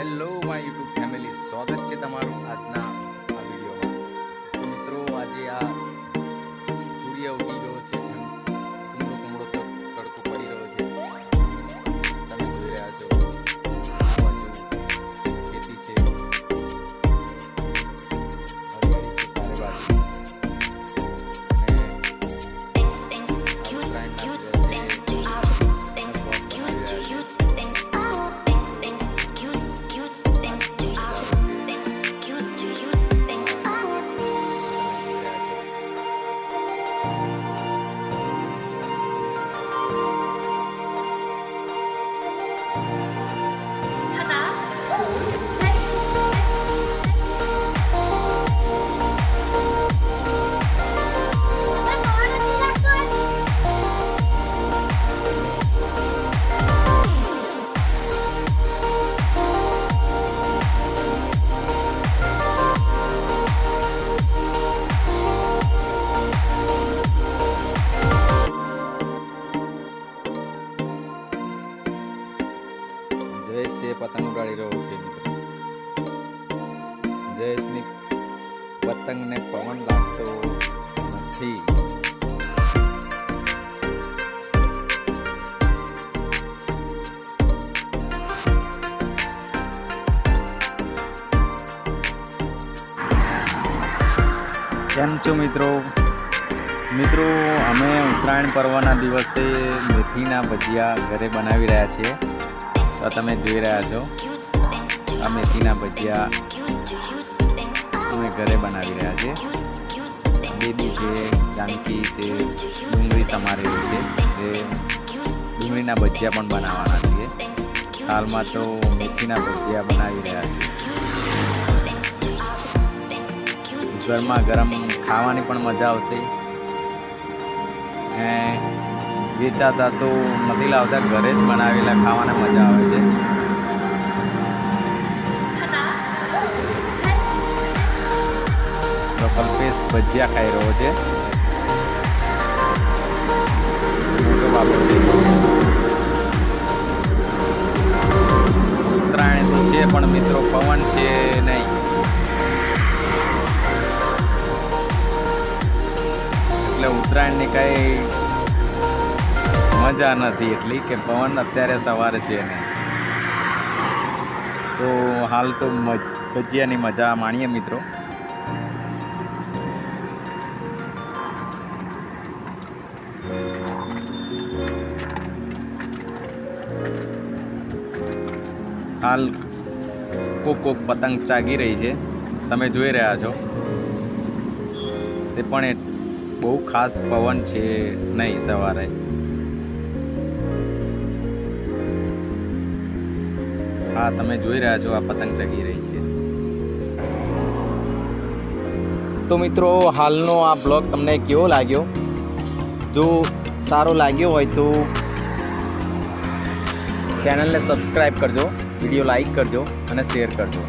Hello my YouTube family, સ્વાગત છે તમારું આજના આ વિડીયોમાં. તો મિત્રો, આજે આ સૂર્ય ઉગી ઉડાડી રહ્યો છે, મિત્રો. જયેશની પતંગને પવન લાગતો નથી. કેમ છો, મિત્રો? મિત્રો, અમે ઉત્તરાયણ પર્વના દિવસે મેથીના ભજીયા ઘરે બનાવી રહ્યા છીએ. તો તમે જોઈ રહ્યા છો. આ મેથીના ભજીયા અમે ઘરે બનાવી રહ્યા છીએ. બેબી છે, જાનકી તે ડુંગળી સમારેલી છે. તે ડુંગળીના ભજીયા પણ બનાવવાના છીએ. હાલમાં તો મેથીના ભજીયા બનાવી રહ્યા છીએ. ગરમા ગરમ ખાવાની પણ મજા આવશે. વેચાતા તો નથી લાવતા, ઘરે જ બનાવેલા ખાવાના મજા આવે છે. કલ્પેશ ભજીયા ખાઈ રહ્યો છે. ઉત્તરાયણ તો છે પણ મિત્રો પવન છે નહીં. એટલે ઉત્તરાયણની કઈ મજા નથી એટલી કે પવન અત્યારે સવારે છે ને તો હાલ તો ભજીયાની મજા માણીએ મિત્રો. હાલ કોક કોક પતંગ ચાગી રહી છે. તમે જોઈ રહ્યા છો. તે પણ બહુ ખાસ પવન છે નહીં સવારે. હા, તમે જોઈ રહ્યા છો, આ પતંગ ચગી રહી છે. તો મિત્રો, હાલનો આ બ્લોગ તમને કેવો લાગ્યો? જો સારો લાગ્યો હોય તો ચેનલને સબસ્ક્રાઈબ કરજો વીડિયો લાઈક કરજો અને શેર કરજો.